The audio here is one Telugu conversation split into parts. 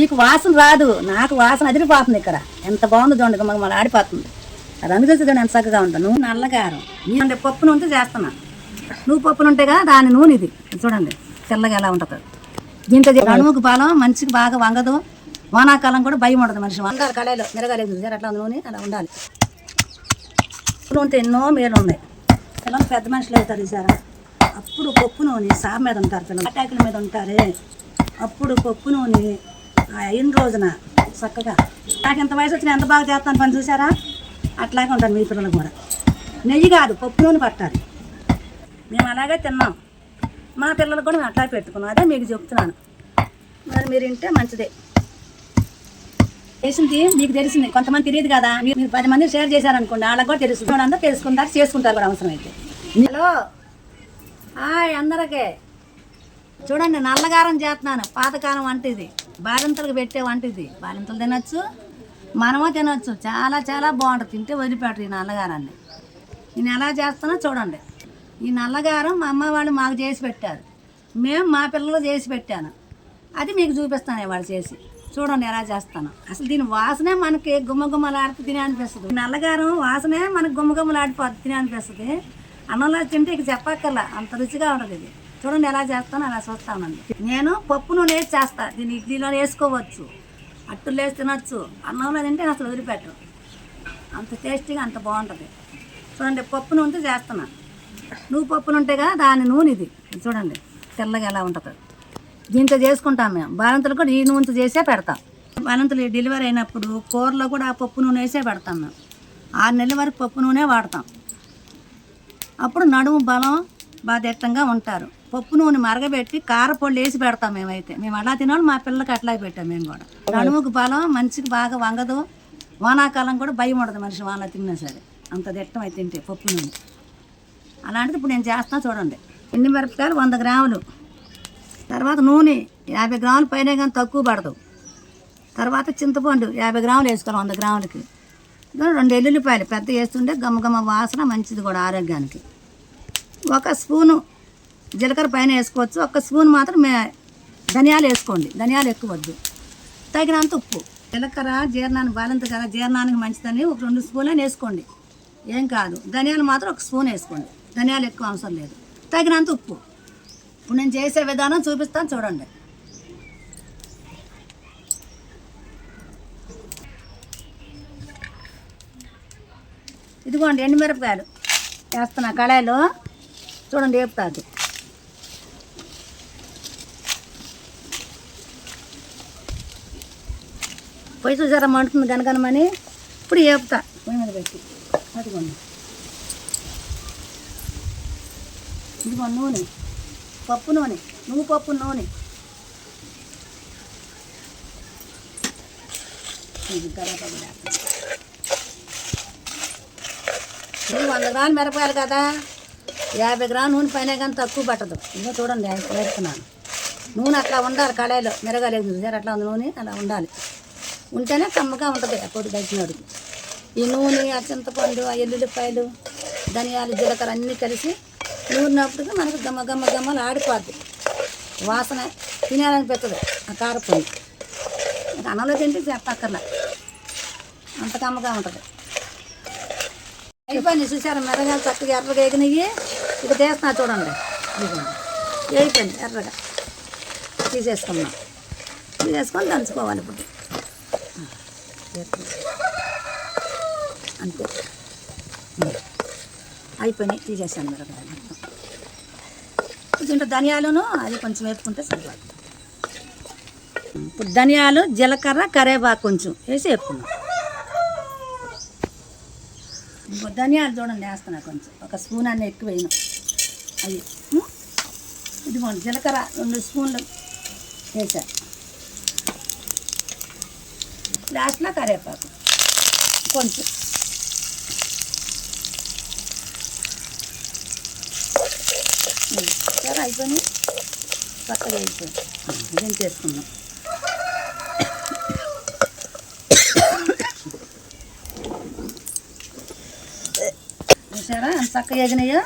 నీకు వాసన రాదు. నాకు వాసన అదిరిపోతుంది ఇక్కడ. ఎంత బాగుంది చూడండి మగ మళ్ళీ ఆడిపోతుంది. అది అందుకే చూడండి ఎంత చక్కగా ఉంటుంది నువ్వు నల్లగారం. నేను పప్పు నుండి చేస్తున్నా. నువ్వు పప్పు ఉంటేగా దాని నూనె ఇది. చూడండి తెల్లగా ఎలా ఉంటుంది. దీంతో చే- బలం పాలం మంచిగా బాగా వంగదు. వానాకాలం కూడా భయం ఉండదు మనిషి. వండాలి కడాయిలో మిరగాలేదు అట్లా నూనె అలా ఉండాలి. ఉంటే ఎన్నో మేలు ఉన్నాయి. పిల్లలు పెద్ద మనుషులు అవుతారు సారా అప్పుడు పప్పు నూనె సాబ్ మీద ఉంటారు పిల్లలు. అటాకుల మీద ఉంటారే. అప్పుడు పప్పు నూనె అయిన రోజున చక్కగా. నాకు ఎంత వయసు వచ్చినా ఎంత బాగా చేస్తాను పని చూసారా అట్లాగే ఉంటాను మీ పిల్లలు కూడా. నెయ్యి కాదు పప్పు నూనె పట్టాలి. మేము అలాగే తిన్నాం. మా పిల్లలు కూడా మేము అట్లా పెట్టుకున్నాం. అదే మీకు చెప్తున్నాను. మరి మీరు వింటే మంచిదే. తెలిసింది మీకు తెలిసింది. కొంతమంది తెలియదు కదా. మీరు మీరు పది మంది షేర్ చేశారనుకోండి వాళ్ళకి కూడా తెలుస్తుంది అందరూ తెలుసుకుంటారు చేసుకుంటారు కూడా అవసరం అయితే. హలో. హాయ్ అందరికీ. చూడండి నల్లగారం చేస్తున్నాను. పాతకాలం వంట ఇది బాలింతలకు పెట్టే వంట ఇది బాలింతలు తినొచ్చు మనమో తినొచ్చు. చాలా చాలా బాగుంటుంది. తింటే వదిలిపెట్టరు ఈ నల్లగారాన్ని. నేను ఎలా చేస్తానో చూడండి. ఈ నల్లగారం మా అమ్మ వాళ్ళు మాకు చేసి పెట్టారు. మేము మా పిల్లలు చేసి పెట్టాను. అది మీకు చూపిస్తాను వాళ్ళు చేసి. చూడండి ఎలా చేస్తాను. అసలు దీని వాసనే మనకి గుమ్మగుమ్మలాడితే తినే అనిపిస్తుంది. ఈ నల్లగారం వాసనే మనకు గుమ్మగుమ్మలాడిపోతుంది తినే అనిపిస్తుంది. అన్నంలో తింటే ఇక చెప్పక్కర్లా. అంత రుచిగా ఉంటుంది ఇది. చూడండి ఎలా చేస్తానో అలా చూస్తానండి. నేను పప్పు నూనె వేసి చేస్తా. దీన్ని ఇడ్లీలో వేసుకోవచ్చు. అట్టులు వేసి తినొచ్చు. అన్నంలో తింటే అసలు వదిలిపెట్టరు. అంత టేస్టీగా అంత బాగుంటుంది. చూడండి పప్పు నూనెతో చేస్తున్నాను నువ్వు పప్పు ఉంటేగా దాని నూనె ఇది. చూడండి తెల్లగా ఎలా ఉంటుంది. దీంతో చేసుకుంటాం మేము. బాలంతులు కూడా ఈ నూనెతో చేసే పెడతాం. బాలంతులు డెలివరీ అయినప్పుడు కూరలో కూడా ఆ పప్పు నూనె వేసే పెడతాం మేము. ఆరు నెలల వరకు పప్పు నూనె వాడతాం. అప్పుడు నడుము బలం బాగా ఉంటారు. పప్పు నూనె మరగబెట్టి కారపొడి వేసి పెడతాం మేమైతే. మేము అలా తినాలి మా పిల్లలకి అట్లా పెట్టాం మేము కూడా. నడుముకు బలం మనిషికి బాగా వంగదు. వానాకాలం కూడా భయం ఉండదు మనిషి వాన తిన్నా సరే. అంత దిట్టం అయితే తింటే పప్పు నూనె. అలాంటిది ఇప్పుడు నేను చేస్తాను చూడండి. ఎండి మిరపకాయలు? వంద గ్రాములు. తర్వాత నూనె యాభై గ్రాములు పైన కానీ తక్కువ పడదు. తర్వాత చింతపండు యాభై గ్రాములు వేసుకోవాలి వంద గ్రాములకి. రెండు ఎల్లుల్లిపాయలు పెద్ద వేస్తుంటే గమ్మగమ్మ వాసన మంచిది కూడా ఆరోగ్యానికి. ఒక స్పూను జీలకర్ర పైన వేసుకోవచ్చు. ఒక స్పూన్ మాత్రం మే ధనియాలు వేసుకోండి. ధనియాలు ఎక్కువ వద్దు తగినంత ఉప్పు. జీలకర్ర జీర్ణానికి బాలింత కదా జీర్ణానికి మంచిదని ఒక రెండు స్పూన్లు వేసుకోండి. ఏం కాదు. ధనియాలు మాత్రం ఒక స్పూన్ వేసుకోండి. ధనియాలు ఎక్కువ అవసరం లేదు. తగినంత ఉప్పు. ఇప్పుడు నేను చేసే విధానం చూపిస్తాను చూడండి. ఇదిగోండి ఎండుమిరపకాయలు వేస్తున్నా కళాయిలో. చూడండి వేపుతాది పొయ్యి చూసారా మండుతుంది గనగనమని ఇప్పుడు వేపుతా పొయ్యి మీద పెట్టి. అదిగోండి. ఇదిగో నూనె. పప్పు నూనె. నువ్వు పప్పు నూనె. ఇది వంద గ్రాములు మిరపకాయలు కదా. యాభై గ్రాములు నూనె పైన కానీ తక్కువ పట్టదు. ఇంకా చూడండి వేస్తున్నాను నూనె అట్లా ఉండాలి కళాయిలో మిరగాలేదు చూసారు? అట్లా ఉంది నూనె అలా ఉండాలి. ఉంటేనే కమ్మగా ఉంటుంది. ఆ పొడి దగ్గరికి ఈ నూనె ఆ చింతపండు ఆ ఎల్లుల్లిపాయలు ధనియాలు జీలకర్ర అన్నీ కలిసి నూనెప్పటికి మనకు గమ్మ గమ్మ గమ్మలు ఆడిపోద్ది. వాసన తినాలనిపిస్తుంది ఆ కారపొడి. అన్నంలో తింటే చెప్పక్కర్లా అంత కమ్మగా ఉంటుంది. అయిపోయింది చూసారా మిరగాయలు చక్కగా ఎర్రగా ఎగినవి ఇక తీస్తున్నా చూడండి. అయిపోయింది ఎర్రగా. తీసేసుకున్నాం తీసేసుకొని దంచుకోవాలి ఇప్పుడు. అంతే. అయిపోయినాయి. తీసేసాను మిరపకాయలు కొంచెం ధనియాలను అది కొంచెం వేపుకుంటే సరిపోతుంది ఇప్పుడు ధనియాలు జీలకర్ర కరేపాకు కొంచెం వేసి వేపుకున్నాం ఇంకో ధనియాలు చూడండి వేస్తున్నా కొంచెం. ఒక స్పూన్ అన్న ఎక్కువ వేయను. అవి ఇదిగోండి జీలకర్ర రెండు స్పూన్లు వేసా. లాస్ట్లో కరివేపాకు. కొంచెం. సరే అయిపోయి చక్కగా అయిపోయింది. ఇదేం చేసుకుందాం? చూసారా? ఎంత చక్కగా ఎగినాయో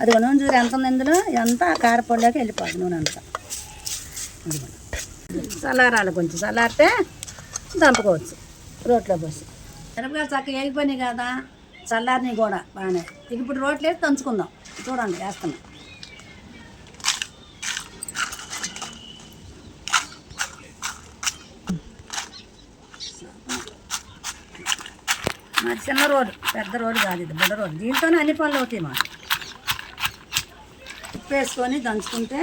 అది నూనె చూసి ఎంత ఉంది ఇందులో? ఎంత కారపొడిలోకి వెళ్ళిపోతుంది నూనె అంతా. చల్లారాలి కొంచెం. చల్లారితే దంపుకోవచ్చు. రోట్లో పోసి. మిరపకాయలు చక్కగా వేగిపోయినాయి కదా చల్లారిని కూడా బాగానే. ఇక ఇప్పుడు రోట్లో వేసి దంచుకుందాం. చూడండి వేస్తున్నాం. మా చిన్న రోడ్డు పెద్ద రోడ్డు కాదు ఇది బుడ్డ రోడ్డు. దీంతోనే అన్ని పనులు అవుతాయి మాకు. ఉప్పు వేసుకొని దంచుకుంటే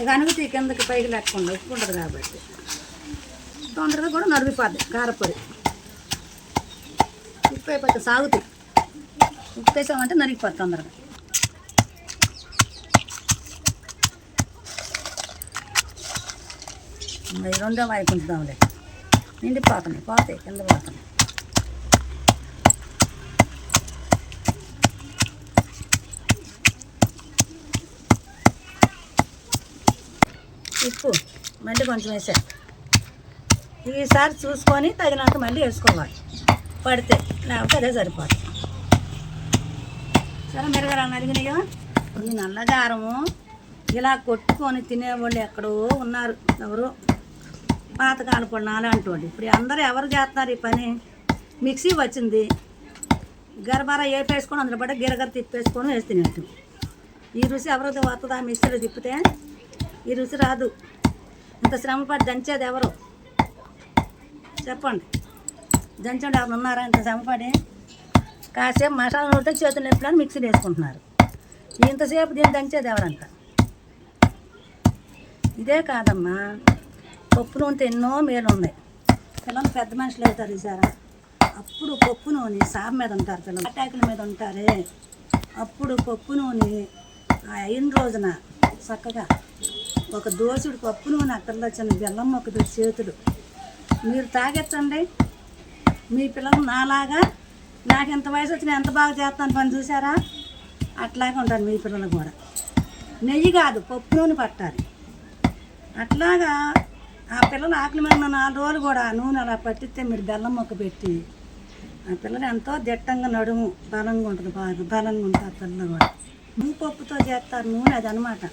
ఇక అనుగుతి కిందకి పైకి లేకుండా ఉప్పు ఉండదు కాబట్టి. తొందరగా కూడా నడిపిపోద్ది కారపొడి ఉప్పు అయిపోతుంది సాగుతాయి. ఉప్పు వేసామంటే నరిగిపోద్ది తొందరగా. ఈ రెండో వాయి కొంచుదాంలే నిండిపోతున్నాయి పోతాయి కింద పోతున్నాయి. ఉప్పు మళ్ళీ కొంచెం వేసాను ఈసారి చూసుకొని తగినంత మళ్ళీ వేసుకోవాలి. పడితే లేకపోతే అదే సరిపోతుంది సరే మెరుగరా అడిగినాయో ఈ నల్లగారము ఇలా కొట్టుకొని తినేవాళ్ళు ఎక్కడో ఉన్నారు ఎవరు? పాతకాలపు పళ్ళు అలాంటి వాళ్ళు ఇప్పుడు అందరూ ఎవరు చేస్తున్నారు ఈ పని? మిక్సీ వచ్చింది. గర్భారా వేపేసుకొని అందులో పడ్డ గిరగర తిప్పేసుకొని వేసి తినేట్టు ఈ రుచి ఎవరిది వస్తుందా మిక్సీలో తిప్పితే ఈ రుచి రాదు. ఇంత శ్రమ పడి దంచేది ఎవరు? చెప్పండి. జంచండి ఎవరు ఉన్నారా ఇంత శ్రమపడి? కాసేపు మసాలా నూరితే చేతులు ఎప్పుడని మిక్సీ వేసుకుంటున్నారు. ఇంతసేపు దీన్ని దంచేది ఎవరంట ఇదే కాదమ్మా పప్పు నూనెతో ఎన్నో మేలు ఉన్నాయి. పిల్లలు పెద్ద మనుషులు అవుతారు ఈసారా అప్పుడు పప్పు నూనె సాబ్ మీద ఉంటారు పిల్లలు. అటాకుల మీద ఉంటారే. అప్పుడు పప్పు నూనె ఆ అయిన రోజున చక్కగా ఒక దోసుడు పప్పు నూనె అక్కడలో చిన్న బెల్లం మొక్కదు చేతులు మీరు తాగెత్తండి. మీ పిల్లలు నాలాగా. నాకు ఎంత వయసు వచ్చినా ఎంత బాగా చేస్తాను పని చూసారా అట్లాగే ఉంటారు మీ పిల్లలు కూడా. నెయ్యి కాదు పప్పు నూనె పట్టాలి. అట్లాగా ఆ పిల్లలు ఆకలి మీద నాలుగు రోజులు కూడా నూనె అలా పట్టిస్తే మీరు బెల్లం మొక్క పెట్టి ఆ పిల్లలు ఎంతో దిట్టంగా నడుము బలంగా ఉంటుంది బాగా బలంగా ఉంటుంది పిల్లలు కూడా. నువ్వు పప్పుతో చేస్తారు నూనె అది అనమాట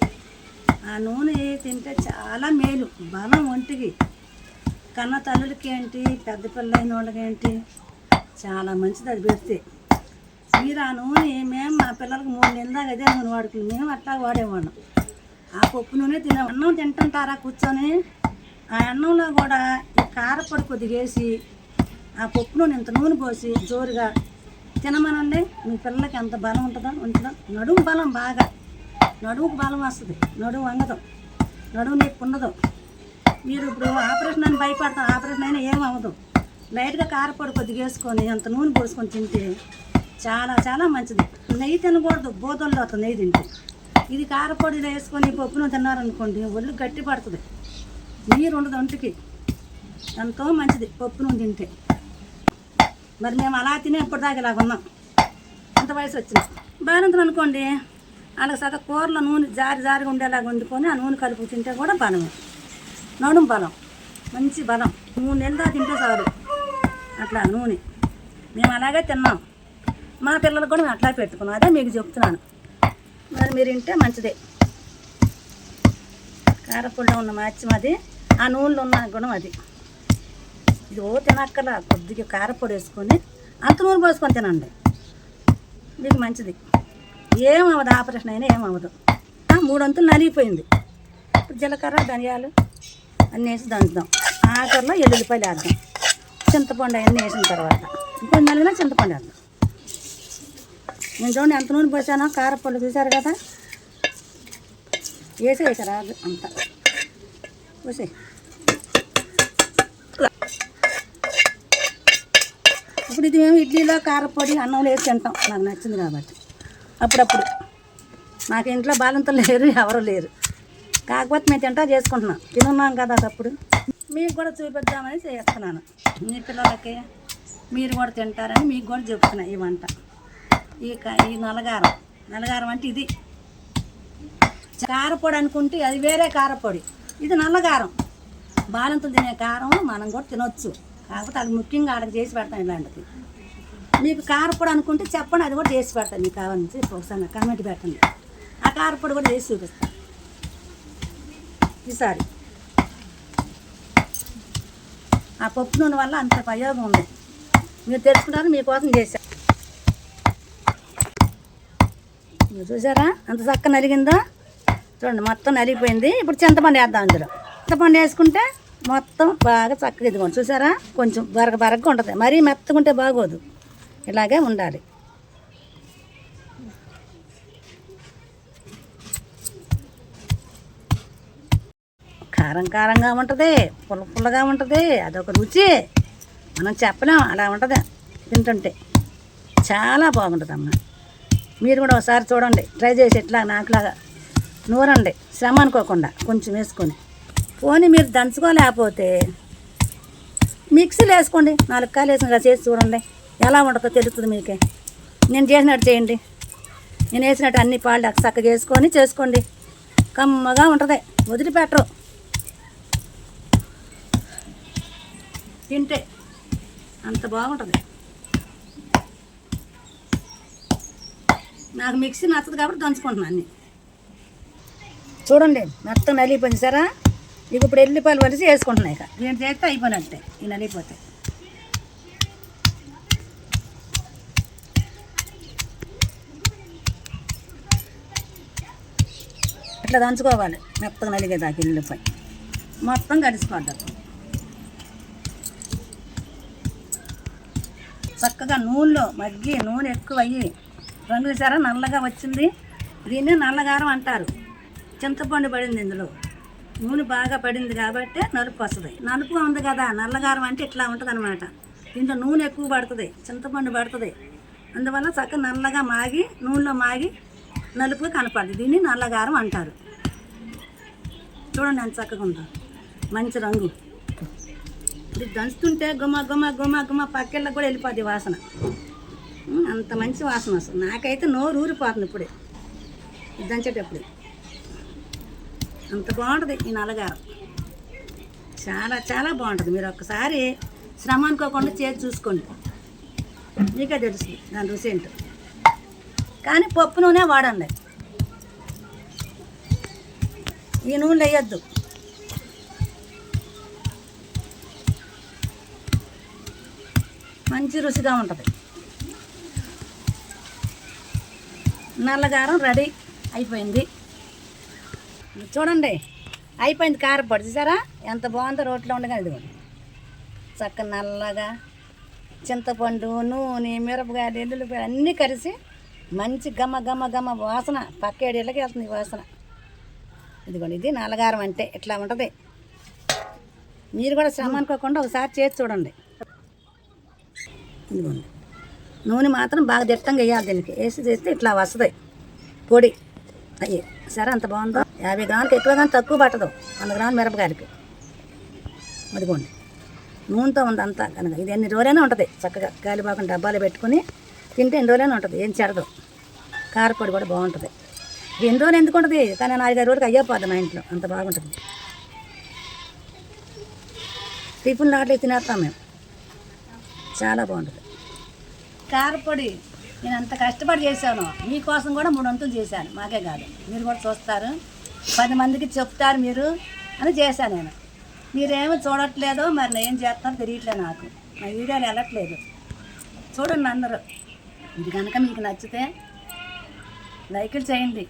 ఆ నూనె తింటే చాలా మేలు బలం ఒంటికి. కన్న తల్లులకి ఏంటి పెద్ద పిల్లలైన వాళ్ళకి ఏంటి చాలా మంచిది అది పెడితే. మీరు ఆ నూనె మేము మా పిల్లలకు మూడు నెలల దాకా అదే నూనె వాడుకుని మేము అట్లా వాడేవాళ్ళం. ఆ పప్పు నూనె తినే అన్నం తింటుంటారా కూర్చొని? ఆ అన్నంలో కూడా ఈ కారపొడి కొద్దిగా వేసి ఆ పప్పు నూనె ఇంత నూనె పోసి జోరుగా తినమనండి. మీ పిల్లలకి ఎంత బలం ఉంటుందో ఉంటుందో. నడుము బలం బాగా. నడుముకు బలం వస్తుంది. నడుము వంగదు. నడువు నీకు ఉండదు. మీరు ఇప్పుడు ఆపరేషన్ అని భయపడతాం ఆపరేషన్ అయినా ఏం అవ్వదు. లైట్గా కారపొడి కొద్దిగా వేసుకొని అంత నూనె పోసుకొని తింటే చాలా చాలా మంచిది. నెయ్యి తినకూడదు. బోధల్లో అతను నెయ్యి తింటే. ఇది కారపొడిలో వేసుకొని పప్పును తిన్నారనుకోండి ఒళ్ళు గట్టి పడుతుంది. నీరు ఉండదు ఒంటికి. ఎంతో మంచిది పప్పును తింటే. మరి మేము అలా తినే ఇప్పటిదాకా ఇలాగ ఉన్నాం. అంత వయసు వచ్చింది. బాగుంటుంది అనుకోండి. అలాగే సగం కూరలో నూనె జారి జారిగా ఉండేలాగా వండుకొని ఆ నూనె కలుపు తింటే కూడా బలమే నడుం బలం. మంచి బలం. మూడు నెలలు దాకా తింటే చాలు. అట్లా నూనె. మేము అలాగే తిన్నాం. మా పిల్లలకు కూడా మేము అట్లా పెట్టుకున్నాం. అదే మీకు చెప్తున్నాను. మరి మీరు తింటే మంచిదే. కారపొడిలో ఉన్న మాత్యం అది ఆ నూనెలో ఉన్న గుణం అది. ఇది ఓ తినక్కర్లా. కొద్దిగా కారపొడి వేసుకొని అంత నూనె పోసుకొని తినండి. మీకు మంచిది. ఏమవ్వదు ఆపరేషన్ అయినా ఏమవ్వదు ఆ, మూడొంతులు నలిగిపోయింది. ఇప్పుడు జీలకర్ర ధనియాలు అన్నీ వేసి దంచుదాం. ఆఖరిలో ఎల్లుల్లిపాయలు వేద్దాం. చింతపండు అవన్నీ వేసిన తర్వాత. ఇంకొంచెం నలిగినా చింతపండు వేద్దాం. నేను చూడండి ఎంత నూనె పోసానో కారపళ్ళు చూసారు కదా? వేసే వేసారా అంతా. పోసే ఇప్పుడు ఇది మేము ఇడ్లీలో కారపొడి అన్నంలో వేసి తింటాం. నాకు నచ్చింది కాబట్టి. అప్పుడప్పుడు. నాకు ఇంట్లో బాలంతలు లేరు ఎవరు లేరు. కాకపోతే మేము తింటా చేసుకుంటున్నాం. తినున్నాం కదా అప్పుడు. మీకు కూడా చూపిద్దామని చేస్తున్నాను. మీ పిల్లలకి మీరు కూడా తింటారని మీకు కూడా చెప్తున్నా ఈ వంట. ఈ ఈ నలగారం. నలగారం అంటే ఇది. కారపొడి అనుకుంటే అది వేరే కారపొడి. ఇది నల్లగారం. బాలంతో తినే కారం మనం కూడా తినొచ్చు. కాకపోతే అది ముఖ్యంగా ఆడకి చేసి పెడతాం ఇలాంటిది. మీకు కారపొడి అనుకుంటే చెప్పండి అది కూడా చేసి పెడతాను. మీకు కావాలని చెప్పి ఒకసారి కామెంట్ పెట్టండి. ఆ కారపొడి కూడా చేసి చూపిస్తాను. ఈసారి ఆ పప్పు నూనె వల్ల అంత ప్రయోగం ఉంది. మీరు తెలుసుకున్నారు మీకోసం చేశా. మీరు చూసారా అంత చక్క నలిగిందో? చూడండి మొత్తం నలిగిపోయింది. ఇప్పుడు చింతపండు వేద్దాం అందులో చింతపండు వేసుకుంటే మొత్తం బాగా చక్కగా ఇదిగోండి. చూసారా కొంచెం బరగ బరగగా ఉంటుంది. మరీ మెత్తగా ఉంటే బాగోదు. ఇలాగే ఉండాలి. కారం కారంగా ఉంటుంది పుల్ల పుల్లగా ఉంటుంది అదొక రుచి. మనం చెప్పలేం అలా ఉంటుంది. తింటుంటే చాలా బాగుంటుంది అమ్మ మీరు కూడా ఒకసారి చూడండి ట్రై చేసి ఎట్లా నాకులాగా నూరండి. శ్రమ అనుకోకుండా కొంచెం వేసుకొని. పోనీ మీరు దంచుకోలేకపోతే మిక్సీలు వేసుకోండి నాలుగు కాయలు వేసిన చేసి చూడండి. ఎలా ఉంటుందో తెలుస్తుంది మీకే. నేను చేసినట్టు చేయండి. నేను వేసినట్టు అన్ని పాలు చక్కగా వేసుకొని చేసుకోండి. కమ్మగా ఉంటుంది. వదిలిపెట్టరు. తింటే అంత బాగుంటుంది. నాకు మిక్సీ నచ్చదు కాబట్టి దంచుకుంటున్నాను అన్ని. చూడండి మొత్తం నలిగిపోయింది సరా? ఇక ఇప్పుడు ఎల్లిపాయలు వలిసి వేసుకుంటున్నాయి ఇక. దీని చేస్తే అయిపోయినట్టే ఈ నలిగిపోతే. ఇట్లా దంచుకోవాలి మెత్తగా నలిగేదాకా ఎల్లిపాయ. మొత్తం కలిసిపోద్దాం చక్కగా నూనెలో మగ్గి నూనె ఎక్కువయ్యి. రంగు చూసారా? నల్లగా వచ్చింది. దీన్ని నల్లగారం అంటారు. చింతపండు పడింది ఇందులో. నూనె బాగా పడింది కాబట్టి నలుపు వస్తుంది. నలుపు ఉంది కదా నల్లగారం అంటే ఇట్లా ఉంటుంది అనమాట దీంట్లో నూనె ఎక్కువ పడుతుంది చింతపండు పడుతుంది. అందువల్ల చక్కగా నల్లగా మాగి నూనెలో మాగి నలుపు కనపడుతుంది దీన్ని నల్లగారం అంటారు. చూడండి ఎంత చక్కగా ఉందో. మంచి రంగు. ఇది దంచుతుంటే గుమ్మ గుమ్మ గుమ్మ గుమ్మ పక్కెళ్ళకి కూడా వెళ్ళిపోద్ది వాసన. అంత మంచి వాసన వస్తుంది నాకైతే నోరు ఊరిపోతుంది ఇప్పుడే. ఇది దంచేటప్పుడు. అంత బాగుంటుంది ఈ నల్లగారం. చాలా చాలా బాగుంటుంది. మీరు ఒక్కసారి శ్రమ అనుకోకుండా చేసి చూసుకోండి. మీకే తెలుస్తుంది దాని రుచి ఏంటో. కానీ పప్పు నూనె వాడండి. ఈ నూనె వేయొద్దు. మంచి రుచిగా ఉంటుంది. నల్లగారం రెడీ అయిపోయింది. చూడండి అయిపోయింది కారపొడి చూసారా? ఎంత బాగుందో రోట్లో ఉండగా ఇదిగోండి చక్క నల్లగా చింతపండు నూనె మిరపకాయలు ఎల్లుల్లిపాయలు అన్నీ కలిసి మంచి గమ గమ గమ వాసన పక్కేడేళ్ళకి వెళ్తుంది వాసన. ఇదిగోండి ఇది నల్లగారం అంటే ఇట్లా ఉంటుంది? మీరు కూడా శ్రమ అనుకోకుండా ఒకసారి చేసి చూడండి. ఇదిగోండి. నూనె మాత్రం బాగా దిట్టంగా వేయాలి దీనికి. వేసి చేస్తే ఇట్లా వస్తుంది. పొడి. అయ్యి సరే అంత బాగుందో? యాభై గ్రాములకి ఎక్కువ కానీ తక్కువ పట్టదు. వంద గ్రాములు మిరపకాయలకి. అదిగోండి. నూనెతో ఉంది అంతా కనుక. ఇది ఎన్ని రోజులైనా ఉంటుంది. చక్కగా గాలిపాకం డబ్బాలో పెట్టుకుని తింటే ఎన్ని రోజులైనా ఉంటుంది. ఏం చెడదు. కారపొడి కూడా బాగుంటుంది. ఇది ఎన్ని రోజులు ఎందుకు ఉంటుంది? కానీ నాలుగైదు రోజులకి అయ్యపోద్ది మా ఇంట్లో. అంత బాగుంటుంది. టిఫిన్ లాట్లు తినేస్తాం మేము. చాలా బాగుంటుంది. కారపొడి నేను అంత కష్టపడి చేశాను. మీకోసం కూడా మూడు వంతులు చేశాను. మాకే కాదు. మీరు కూడా చూస్తారు. పది మందికి చెప్తారు మీరు అని చేశాను నేను. మీరేమో చూడట్లేదో మరి నేను ఏం చేస్తానో తెలియట్లేదు నాకు. నా వీడియోలు వెళ్ళట్లేదు. చూడండి అందరూ. ఇది కనుక మీకు నచ్చితే లైకులు చేయండి.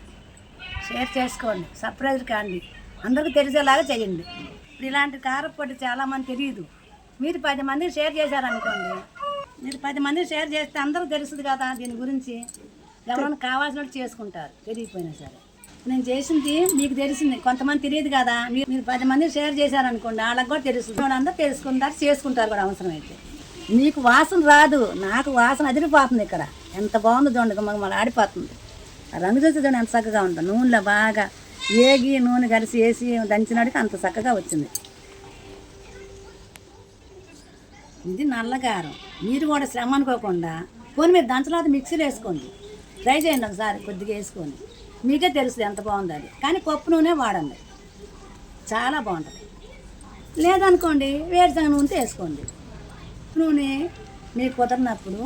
షేర్ చేసుకోండి. సర్ప్రైజ్ కాండి అందరికీ తెలిసేలాగా చేయండి. ఇప్పుడు ఇలాంటి కారపొడి చాలామంది తెలియదు. మీరు పది మందికి షేర్ చేశారనుకోండి. మీరు పది మందికి షేర్ చేస్తే అందరూ తెలుస్తుంది కదా దీని గురించి. ఎవరైనా కావాల్సిన వాళ్ళు చేసుకుంటారు తెలియకపోయినా సరే. నేను చేసింది మీకు తెలిసింది కొంతమంది తెలియదు కదా. మీరు మీరు పది మందికి షేర్ చేశారనుకోండి వాళ్ళకి కూడా తెలుస్తుంది. అందరూ తెలుసుకుంటారు చేసుకుంటారు కూడా అవసరమైతే. మీకు వాసన రాదు నాకు వాసన అదిరిపోతుంది ఇక్కడ. ఎంత బాగుందో చూడండి మగ మళ్ళీ ఆడిపోతుంది. ఆ రంగు చూసి చూడండి ఎంత చక్కగా ఉంటుంది నూనెలో బాగా ఏగి నూనె కలిసి వేసి దంచినాడికి అంత చక్కగా వచ్చింది. ఇది నల్లగారం. మీరు కూడా శ్రమ అనుకోకుండా పోనీ మీరు దంచలాత మిక్సీలో వేసుకోండి. ట్రై చేయండి ఒకసారి కొద్దిగా వేసుకొని మీకే తెలుస్తుంది ఎంత బాగుందో అది కానీ పప్పు నూనె వాడండి. చాలా బాగుంటుంది. లేదనుకోండి వేరుశనగ నూనెతో వేసుకోండి. నూనె మీకు కుదరినప్పుడు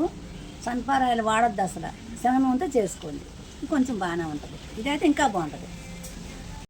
సన్ఫార్ ఆయిల్ వాడొద్దు అసలు. శనగ నూనెతో చేసుకోండి. కొంచెం బాగానే ఉంటుంది. ఇదైతే ఇంకా బాగుంటుంది.